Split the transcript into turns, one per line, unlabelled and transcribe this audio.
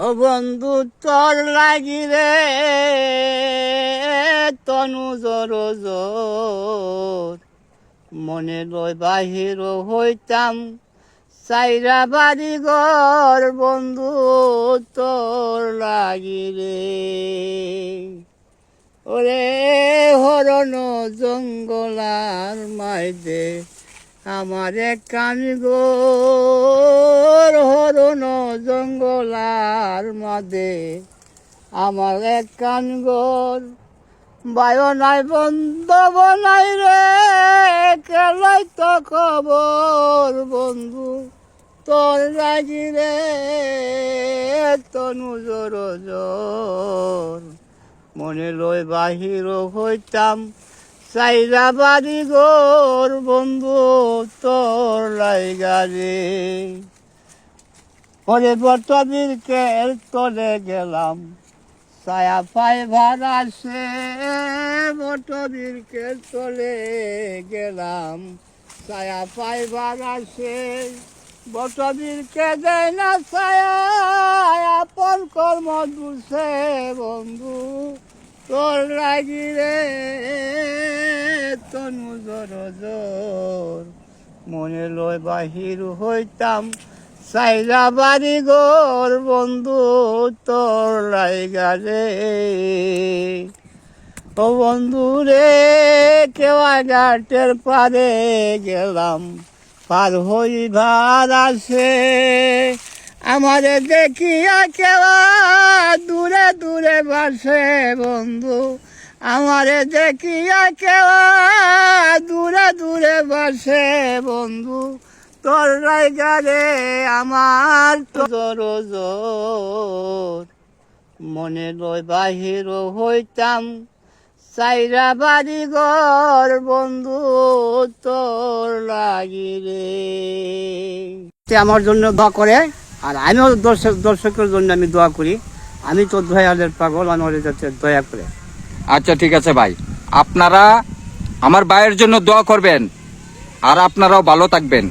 ও বন্ধু তোর লাগি রে। তনু জর জোর। মনে লয় বাহির হইতাম, সাইরা বাড়ি ঘর। বন্ধু, তোর লাগি রে। ওরে হরণ জঙ্গলার মাইদে আমার এক কামি গোর হরণ মাদে আমার এক কান গোর বায়ু নাই, বন্ধব নাই রে। কেলাই তো খবর, বন্ধু। তোর লাগি রে, তনু জোর জোর। মনে লই বাহির হইতাম, চাইরা বাড়ি গোর বন্ধু। তোর লাইগা রে। পরে বটবির কেল তলে গেলাম। ছায়া পাই ভাড়া সে বটবির কেল তলে গেলাম। ছায়া পাই ভাড়া সে বটবির কে দেয় না ছায়া। আপন কর্ম দুসে বন্ধু, তোর লাগি রে, তনু জোর জোর। মনে লয় বাহির হইতাম সাইরা বাড়ি গোর বন্ধু তোর লাইগা রে। ও বন্ধু রে কেওয়া ঘাটের পারে গেলাম, পার হইবার আসে। আমারে দেখিয়া কেওয়া দূরে দূরে বাসে, বন্ধু। আমারে দেখিয়া কেওয়া দূরে দূরে বাসে, বন্ধু। তোর রাইগারে আমার তো জোর জোর। মনে লয় বাহির হইতাম সাইরা বাড়ি ঘর বন্ধু তোর লাগি রে। সে আমার জন্য দোয়া করে আর আমিও দর্শক দর্শকের জন্য আমি দোয়া করি। আমি তো দয়ালের পাগল আমার যাতে দয়া করে।
আচ্ছা ঠিক আছে ভাই। আপনারা আমার ভাইয়ের জন্য দোয়া করবেন আর আপনারাও ভালো থাকবেন।